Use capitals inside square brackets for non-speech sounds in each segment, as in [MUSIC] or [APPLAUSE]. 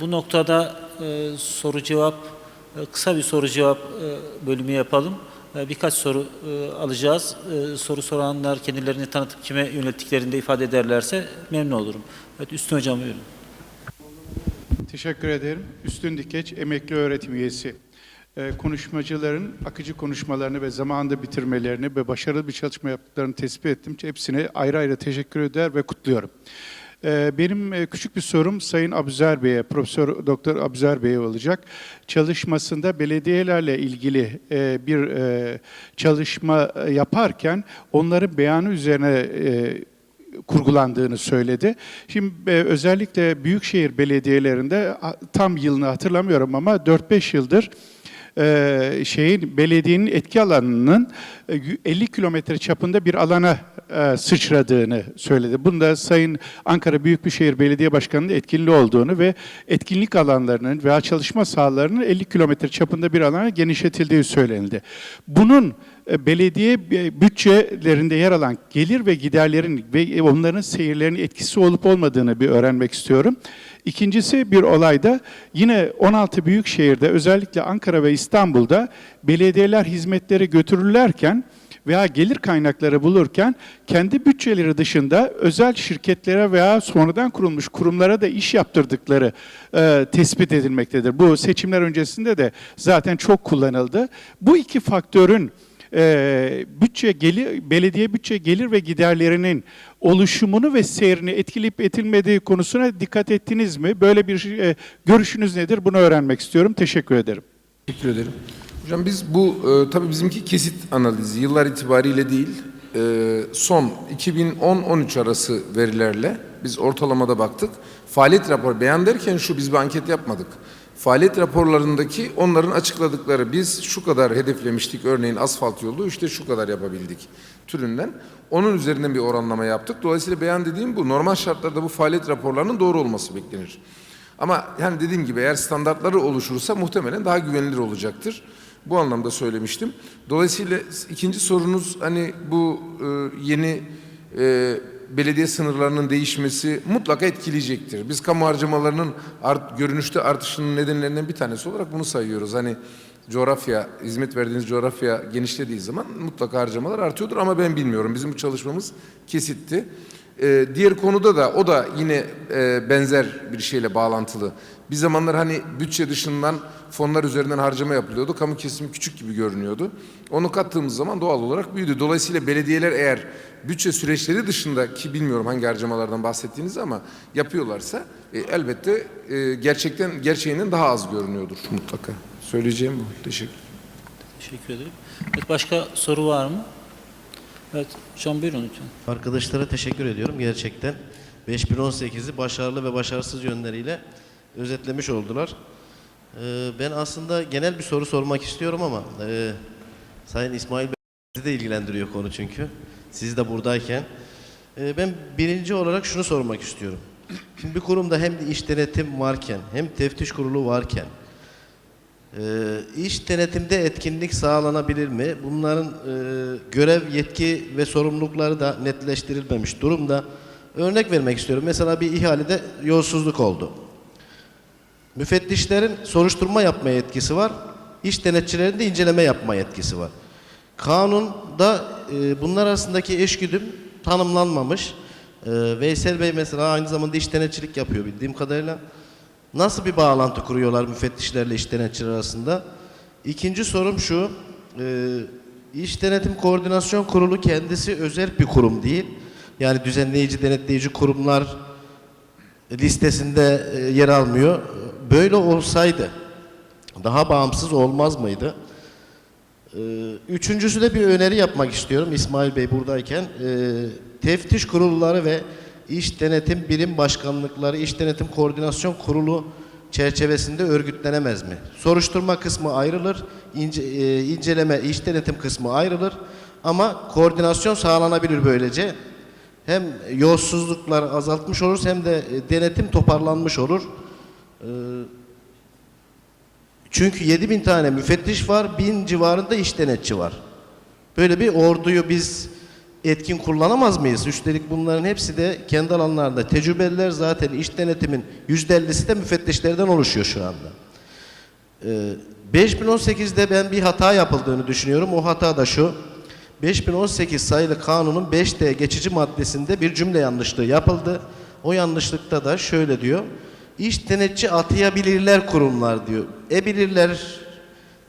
bu noktada e, soru cevap e, kısa bir soru cevap e, bölümü yapalım. E, birkaç soru e, alacağız. E, soru soranlar kendilerini tanıtıp kime yönelttiklerini de ifade ederlerse memnun olurum. Evet Üstün Hocam buyurun. Teşekkür ederim. Üstün Dikeç, emekli öğretim üyesi. Ee, konuşmacıların akıcı konuşmalarını ve zamanında bitirmelerini ve başarılı bir çalışma yaptıklarını tespit ettim. Hepsine ayrı ayrı teşekkür eder ve kutluyorum. Ee, benim e, küçük bir sorum Sayın Abuzer Bey'e, Profesör Doktor Abuzer Bey'e olacak. Çalışmasında belediyelerle ilgili e, bir e, çalışma yaparken onların beyanı üzerine kurgulandığını söyledi. Şimdi özellikle büyükşehir belediyelerinde tam yılını hatırlamıyorum ama 4-5 yıldır şeyin belediyenin etki alanının 50 kilometre çapında bir alana e, sıçradığını söyledi. Bunda Sayın Ankara Büyükşehir Belediye Başkanı'nın etkili olduğunu ve etkinlik alanlarının veya çalışma sahalarının 50 kilometre çapında bir alana genişletildiği söylenildi. Bunun e, belediye e, bütçelerinde yer alan gelir ve giderlerin ve onların seyirlerinin etkisi olup olmadığını bir öğrenmek istiyorum. İkincisi bir olayda yine 16 büyük şehirde özellikle Ankara ve İstanbul'da belediyeler hizmetleri götürürlerken veya gelir kaynakları bulurken kendi bütçeleri dışında özel şirketlere veya sonradan kurulmuş kurumlara da iş yaptırdıkları e, tespit edilmektedir. Bu seçimler öncesinde de zaten çok kullanıldı. Bu iki faktörün e, bütçe gelir, belediye bütçe gelir ve giderlerinin oluşumunu ve seyrini etkileyip etilmediği konusuna dikkat ettiniz mi? Böyle bir e, görüşünüz nedir? Bunu öğrenmek istiyorum. Teşekkür ederim. Teşekkür ederim. Hocam biz bu e, tabii bizimki kesit analizi yıllar itibariyle değil e, son 2010-13 arası verilerle biz ortalamada baktık. Faaliyet raporu beyan derken şu biz bir anket yapmadık. Faaliyet raporlarındaki onların açıkladıkları biz şu kadar hedeflemiştik örneğin asfalt yolu işte şu kadar yapabildik türünden. Onun üzerinden bir oranlama yaptık. Dolayısıyla beyan dediğim bu. Normal şartlarda bu faaliyet raporlarının doğru olması beklenir. Ama yani dediğim gibi eğer standartları oluşursa muhtemelen daha güvenilir olacaktır. Bu anlamda söylemiştim. Dolayısıyla ikinci sorunuz hani bu e, yeni e, belediye sınırlarının değişmesi mutlaka etkileyecektir. Biz kamu harcamalarının art, görünüşte artışının nedenlerinden bir tanesi olarak bunu sayıyoruz. Hani coğrafya, hizmet verdiğiniz coğrafya genişlediği zaman mutlaka harcamalar artıyordur ama ben bilmiyorum. Bizim bu çalışmamız kesitti. Ee, diğer konuda da o da yine e, benzer bir şeyle bağlantılı. Bir zamanlar hani bütçe dışından fonlar üzerinden harcama yapılıyordu. Kamu kesimi küçük gibi görünüyordu. Onu kattığımız zaman doğal olarak büyüdü. Dolayısıyla belediyeler eğer bütçe süreçleri dışında ki bilmiyorum hangi harcamalardan bahsettiğiniz ama yapıyorlarsa e, elbette e, gerçekten gerçeğinden daha az görünüyordur mutlaka. Söyleyeceğim bu. Teşekkür Teşekkür ederim. Evet, başka soru var mı? Evet, hocam buyurun lütfen. Arkadaşlara teşekkür ediyorum gerçekten. 5018'i başarılı ve başarısız yönleriyle özetlemiş oldular. Ee, ben aslında genel bir soru sormak istiyorum ama e, Sayın İsmail Bey de ilgilendiriyor konu çünkü. Siz de buradayken. Ee, ben birinci olarak şunu sormak istiyorum. Şimdi bir kurumda hem iş denetim varken hem teftiş kurulu varken ee, iş denetimde etkinlik sağlanabilir mi? Bunların e, görev, yetki ve sorumlulukları da netleştirilmemiş durumda. Örnek vermek istiyorum. Mesela bir ihalede yolsuzluk oldu. Müfettişlerin soruşturma yapma yetkisi var. İş denetçilerin de inceleme yapma yetkisi var. Kanunda e, bunlar arasındaki eşgüdüm tanımlanmamış. E, Veysel Bey mesela aynı zamanda iş denetçilik yapıyor bildiğim kadarıyla. Nasıl bir bağlantı kuruyorlar müfettişlerle iş denetçiler arasında? İkinci sorum şu. E, İş Denetim Koordinasyon Kurulu kendisi özel bir kurum değil. Yani düzenleyici, denetleyici kurumlar listesinde e, yer almıyor. Böyle olsaydı daha bağımsız olmaz mıydı? Ee, Üçüncüsü de bir öneri yapmak istiyorum İsmail Bey buradayken. Ee, Teftiş kurulları ve İş Denetim Birim Başkanlıkları, İş Denetim Koordinasyon Kurulu çerçevesinde örgütlenemez mi? Soruşturma kısmı ayrılır, ince, e, inceleme, iş denetim kısmı ayrılır ama koordinasyon sağlanabilir böylece. Hem yolsuzluklar azaltmış oluruz hem de e, denetim toparlanmış olur. Ee, çünkü 7000 tane müfettiş var, 1000 civarında iş denetçi var. Böyle bir orduyu biz etkin kullanamaz mıyız? Üstelik bunların hepsi de kendi alanlarında tecrübeliler zaten iş denetimin %50'si de müfettişlerden oluşuyor şu anda. Ee, 5018'de ben bir hata yapıldığını düşünüyorum. O hata da şu. 5018 sayılı kanunun 5D geçici maddesinde bir cümle yanlışlığı yapıldı. O yanlışlıkta da şöyle diyor. İş denetçi atayabilirler kurumlar diyor. E bilirler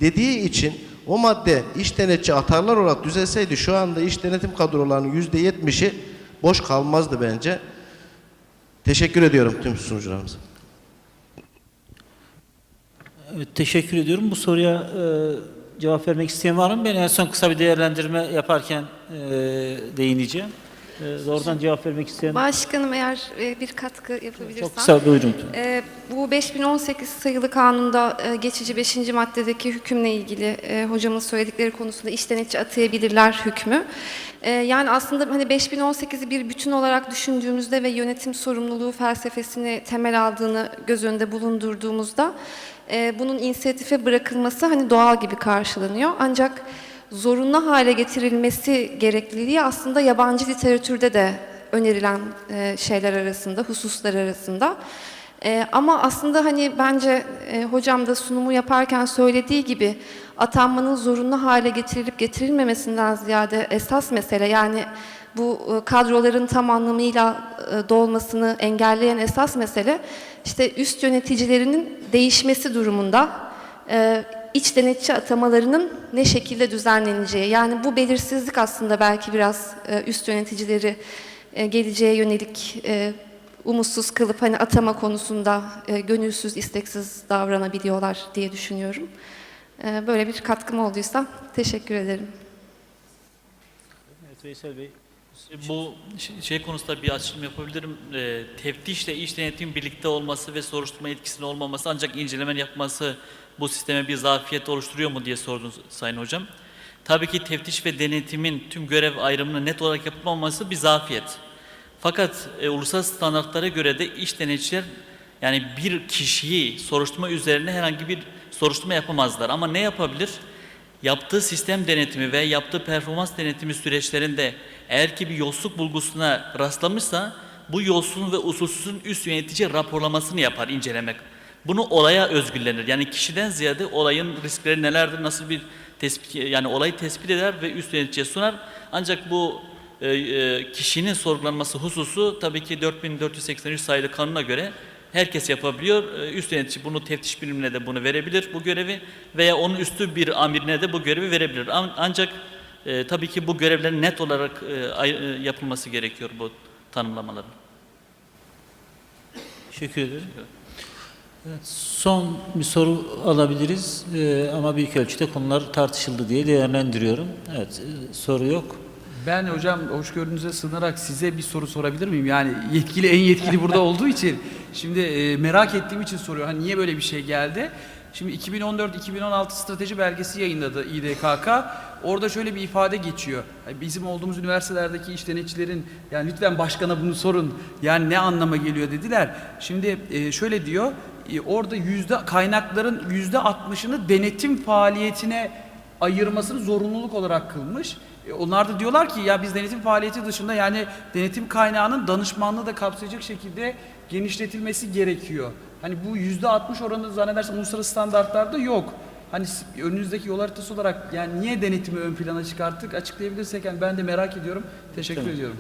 dediği için o madde iş denetçi atarlar olarak düzelseydi şu anda iş denetim kadrolarının %70'i boş kalmazdı bence. Teşekkür ediyorum tüm sunucularımıza. Evet, teşekkür ediyorum. Bu soruya e, cevap vermek isteyen var mı? Ben en son kısa bir değerlendirme yaparken e, değineceğim. E, doğrudan cevap vermek isteyen Başkanım eğer e, bir katkı yapabilirsem. çok kısa buyurun. E, bu 5018 sayılı kanunda e, geçici 5. maddedeki hükümle ilgili hocamın söyledikleri konusunda iş denetçi atayabilirler hükmü. Yani aslında hani 5018'i bir bütün olarak düşündüğümüzde ve yönetim sorumluluğu felsefesini temel aldığını göz önünde bulundurduğumuzda bunun inisiyatife bırakılması hani doğal gibi karşılanıyor. Ancak zorunlu hale getirilmesi gerekliliği aslında yabancı literatürde de önerilen e, şeyler arasında, hususlar arasında. E, ama aslında hani bence e, hocam da sunumu yaparken söylediği gibi atanmanın zorunlu hale getirilip getirilmemesinden ziyade esas mesele yani bu kadroların tam anlamıyla dolmasını engelleyen esas mesele işte üst yöneticilerinin değişmesi durumunda iç denetçi atamalarının ne şekilde düzenleneceği. Yani bu belirsizlik aslında belki biraz e, üst yöneticileri e, geleceğe yönelik e, umutsuz kılıp hani atama konusunda e, gönülsüz, isteksiz davranabiliyorlar diye düşünüyorum. E, böyle bir katkım olduysa teşekkür ederim. Evet, Veysel Bey. Bu ş- şey konusunda bir açılım yapabilirim. Ee, teftişle iş denetimin birlikte olması ve soruşturma etkisinin olmaması ancak incelemen yapması bu sisteme bir zafiyet oluşturuyor mu diye sordunuz Sayın Hocam. Tabii ki teftiş ve denetimin tüm görev ayrımının net olarak yapılmaması bir zafiyet. Fakat e, uluslararası standartlara göre de iş denetçiler yani bir kişiyi soruşturma üzerine herhangi bir soruşturma yapamazlar. Ama ne yapabilir? Yaptığı sistem denetimi ve yaptığı performans denetimi süreçlerinde eğer ki bir yolsuzluk bulgusuna rastlamışsa bu yolsuzluğun ve usulsüzlüğün üst yönetici raporlamasını yapar incelemek. Bunu olaya özgürlenir. Yani kişiden ziyade olayın riskleri nelerdir, nasıl bir tespit yani olayı tespit eder ve üst yöneticiye sunar. Ancak bu e, e, kişinin sorgulanması hususu tabii ki 4483 sayılı kanuna göre herkes yapabiliyor. E, Üst yönetici bunu teftiş birimine de bunu verebilir bu görevi veya onun üstü bir amirine de bu görevi verebilir. An- Ancak e, tabii ki bu görevlerin net olarak e, e, yapılması gerekiyor bu tanımlamaların. Teşekkür ederim. Evet, son bir soru alabiliriz Ee, ama büyük ölçüde konular tartışıldı diye değerlendiriyorum. Evet, e, soru yok. Ben hocam hoşgörünüze sığınarak size bir soru sorabilir miyim? Yani yetkili en yetkili burada [LAUGHS] olduğu için şimdi e, merak ettiğim için soruyor. Hani niye böyle bir şey geldi? Şimdi 2014-2016 strateji belgesi yayınladı İDKK. Orada şöyle bir ifade geçiyor. Bizim olduğumuz üniversitelerdeki iş denetçilerin yani lütfen başkana bunu sorun. Yani ne anlama geliyor dediler. Şimdi e, şöyle diyor. E, Orada yüzde kaynakların yüzde 60'ını denetim faaliyetine ayırmasını zorunluluk olarak kılmış. E, Onlar da diyorlar ki ya biz denetim faaliyeti dışında yani denetim kaynağının danışmanlığı da kapsayacak şekilde genişletilmesi gerekiyor. Hani bu yüzde 60 oranı zannedersem uluslararası standartlarda yok. Hani önünüzdeki yol haritası olarak yani niye denetimi ön plana çıkarttık açıklayabilirsek yani ben de merak ediyorum. Teşekkür Tamam. ediyorum.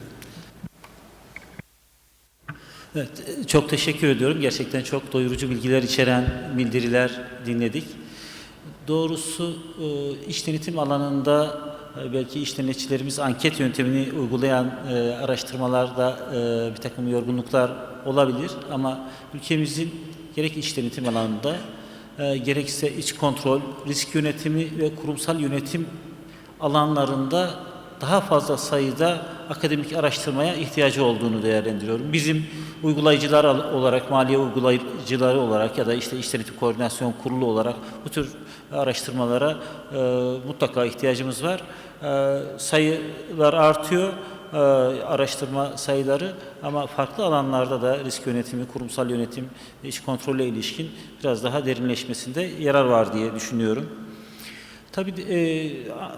Evet, çok teşekkür ediyorum. Gerçekten çok doyurucu bilgiler içeren bildiriler dinledik. Doğrusu e, iş denetim alanında e, belki iş denetçilerimiz anket yöntemini uygulayan e, araştırmalarda bir takım yorgunluklar olabilir ama ülkemizin gerek iş denetim alanında gerekse iç kontrol, risk yönetimi ve kurumsal yönetim alanlarında daha fazla sayıda akademik araştırmaya ihtiyacı olduğunu değerlendiriyorum. Bizim uygulayıcılar olarak, maliye uygulayıcıları olarak ya da işte iş denetim koordinasyon kurulu olarak bu tür araştırmalara e, mutlaka ihtiyacımız var. E, sayılar artıyor, e, araştırma sayıları ama farklı alanlarda da risk yönetimi, kurumsal yönetim, iş kontrolle ilişkin biraz daha derinleşmesinde yarar var diye düşünüyorum. Tabii e,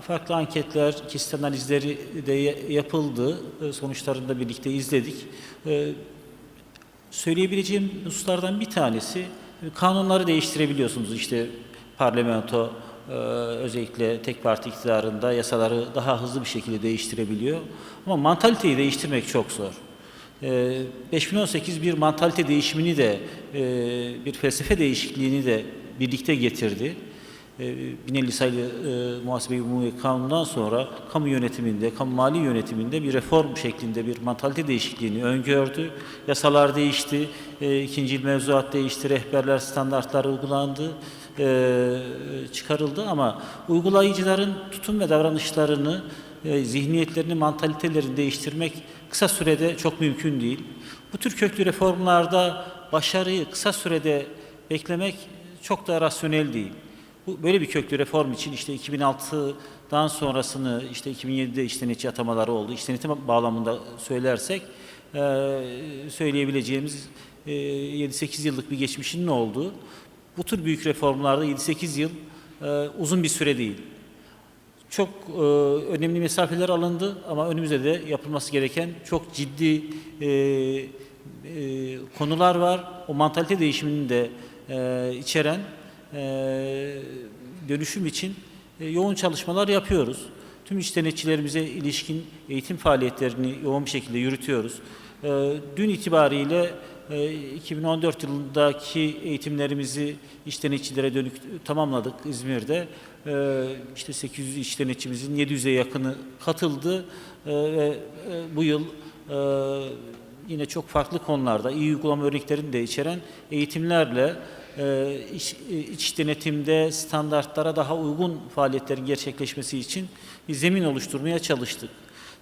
farklı anketler, kesit analizleri de ya- yapıldı. E, sonuçlarını da birlikte izledik. E, söyleyebileceğim hususlardan bir tanesi e, kanunları değiştirebiliyorsunuz. İşte parlamento e, özellikle tek parti iktidarında yasaları daha hızlı bir şekilde değiştirebiliyor. Ama mantaliteyi değiştirmek çok zor. E, 5018 bir mantalite değişimini de e, bir felsefe değişikliğini de birlikte getirdi. E, 1050 sayılı e, muhasebe umumi kanundan sonra kamu yönetiminde, kamu mali yönetiminde bir reform şeklinde bir mantalite değişikliğini öngördü. Yasalar değişti, e, ikinci mevzuat değişti, rehberler, standartlar uygulandı, e, çıkarıldı ama uygulayıcıların tutum ve davranışlarını, e, zihniyetlerini, mantalitelerini değiştirmek kısa sürede çok mümkün değil. Bu tür köklü reformlarda başarıyı kısa sürede beklemek çok da rasyonel değil. Bu böyle bir köklü reform için işte 2006'dan sonrasını işte 2007'de işten içi atamaları oldu. İşten bağlamında söylersek e, söyleyebileceğimiz e, 7-8 yıllık bir geçmişinin olduğu bu tür büyük reformlarda 7-8 yıl e, uzun bir süre değil. Çok e, önemli mesafeler alındı ama önümüzde de yapılması gereken çok ciddi e, e, konular var. O mantalite değişimini de e, içeren dönüşüm için e, yoğun çalışmalar yapıyoruz. Tüm iş denetçilerimize ilişkin eğitim faaliyetlerini yoğun bir şekilde yürütüyoruz. E, dün itibariyle e, 2014 yılındaki eğitimlerimizi iş denetçilere dönük tamamladık İzmir'de. E, işte 800 iş denetçimizin 700'e yakını katıldı E, ve e, bu yıl e, yine çok farklı konularda iyi uygulama örneklerini de içeren eğitimlerle e, iç, iç denetimde standartlara daha uygun faaliyetlerin gerçekleşmesi için bir zemin oluşturmaya çalıştık.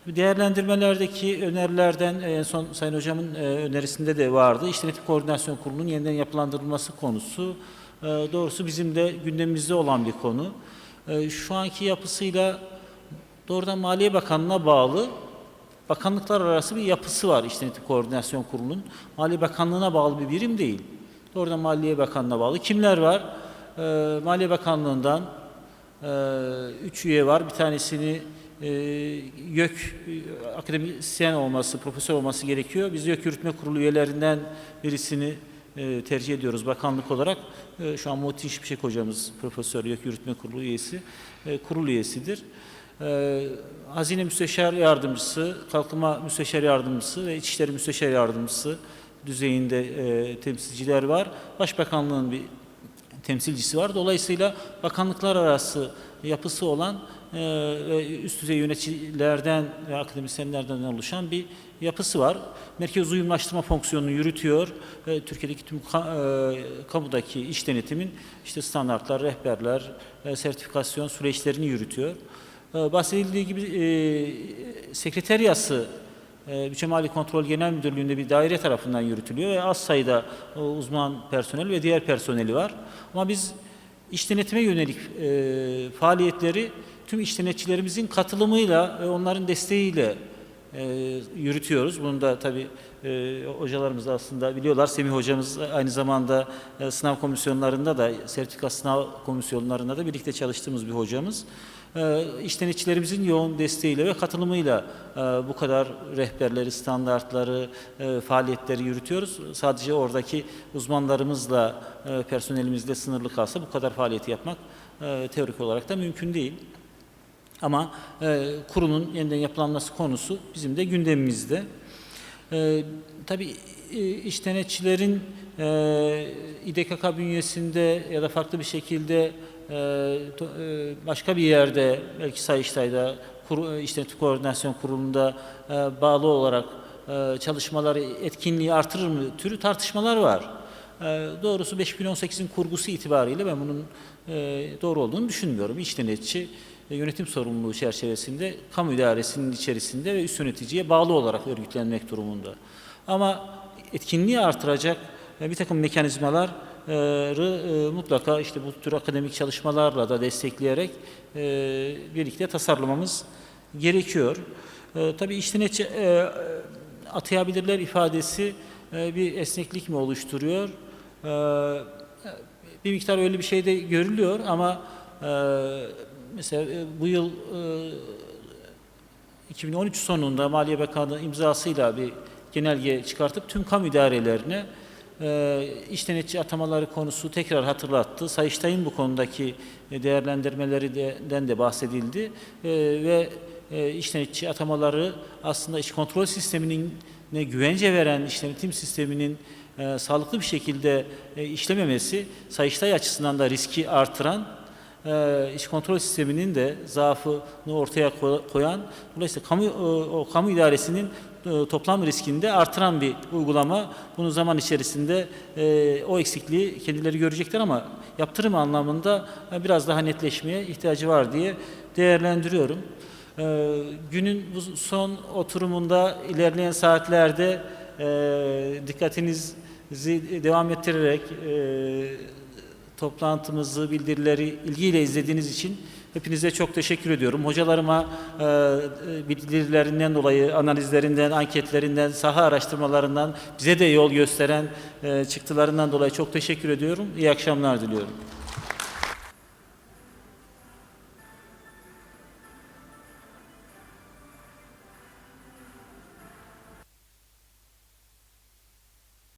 Değerlendirmelerdeki önerilerden en son Sayın Hocam'ın e, önerisinde de vardı. İş Denetim Koordinasyon Kurulu'nun yeniden yapılandırılması konusu. E, Doğrusu bizim de gündemimizde olan bir konu. E, Şu anki yapısıyla doğrudan Maliye Bakanlığı'na bağlı bakanlıklar arası bir yapısı var İş Denetim Koordinasyon Kurulu'nun. Maliye Bakanlığı'na bağlı bir birim değil. Doğrudan Maliye Bakanlığı'na bağlı. Kimler var? E, Maliye Bakanlığı'ndan e, üç üye var. Bir tanesini e, YÖK e, akademisyen olması, profesör olması gerekiyor. Biz YÖK Yürütme Kurulu üyelerinden birisini e, tercih ediyoruz bakanlık olarak. E, şu an Muhittin Şimşek hocamız profesör YÖK Yürütme Kurulu üyesi, e, kurul üyesidir. E, Hazine Müsteşar Yardımcısı, Kalkınma Müsteşar Yardımcısı ve İçişleri Müsteşar Yardımcısı düzeyinde e, temsilciler var. Başbakanlığın bir temsilcisi var. Dolayısıyla bakanlıklar arası yapısı olan e, üst düzey yöneticilerden ve akademisyenlerden oluşan bir yapısı var. Merkez uyumlaştırma fonksiyonunu yürütüyor. E, Türkiye'deki tüm ka- e, kamudaki iş denetimin işte standartlar, rehberler, e, sertifikasyon süreçlerini yürütüyor. E, bahsedildiği gibi e, sekreteriyası Bütçe Mali Kontrol Genel Müdürlüğü'nde bir daire tarafından yürütülüyor ve az sayıda e, uzman personel ve diğer personeli var. Ama biz iş denetime yönelik e, faaliyetleri tüm iş denetçilerimizin katılımıyla ve onların desteğiyle e, yürütüyoruz. Bunu da tabii hocalarımız da aslında biliyorlar. Semih hocamız aynı zamanda sınav komisyonlarında da, sertifika sınav komisyonlarında da birlikte çalıştığımız bir hocamız. E, iş denetçilerimizin yoğun desteğiyle ve katılımıyla e, bu kadar rehberleri, standartları, e, faaliyetleri yürütüyoruz. Sadece oradaki uzmanlarımızla, e, personelimizle sınırlı kalsa bu kadar faaliyeti yapmak teorik olarak da mümkün değil. Ama kurulun yeniden yapılanması konusu bizim de gündemimizde. Tabii iş denetçilerin e, İDKK bünyesinde ya da farklı bir şekilde başka bir yerde belki Sayıştay'da e, iş denetim koordinasyon kurulunda e, bağlı olarak e, çalışmaları etkinliği artırır mı türü tartışmalar var. E, doğrusu 5018'in kurgusu itibariyle ben bunun e, doğru olduğunu düşünmüyorum. İş denetçi e, yönetim sorumluluğu çerçevesinde kamu idaresinin içerisinde ve üst yöneticiye bağlı olarak örgütlenmek durumunda. Ama etkinliği artıracak e, bir takım mekanizmaları e, mutlaka işte bu tür akademik çalışmalarla da destekleyerek e, birlikte tasarlamamız gerekiyor. E, tabii iş denetçi e, atayabilirler ifadesi e, bir esneklik mi oluşturuyor? E, bir miktar öyle bir şey de görülüyor ama e, mesela e, bu yıl e, 2013 sonunda Maliye Bakanlığı imzasıyla bir genelge çıkartıp tüm kamu idarelerine e, iş denetçi atamaları konusu tekrar hatırlattı. Sayıştay'ın bu konudaki e, değerlendirmelerinden de bahsedildi E, ve e, iş denetçi atamaları aslında iş kontrol sisteminin güvence veren iş denetim sisteminin e, sağlıklı bir şekilde işlememesi Sayıştay açısından da riski artıran iş kontrol sisteminin de zaafını ortaya ko- koyan, dolayısıyla kamu, o kamu idaresinin toplam riskini de artıran bir uygulama. Bunu zaman içerisinde e, o eksikliği kendileri görecekler ama yaptırım anlamında e, biraz daha netleşmeye ihtiyacı var diye değerlendiriyorum. E, günün bu son oturumunda ilerleyen saatlerde e, dikkatinizi devam ettirerek e, toplantımızı, bildirileri ilgiyle izlediğiniz için hepinize çok teşekkür ediyorum. Hocalarıma e, e, bildirilerinden dolayı, analizlerinden, anketlerinden, saha araştırmalarından, bize de yol gösteren e, çıktılarından dolayı çok teşekkür ediyorum. İyi akşamlar diliyorum.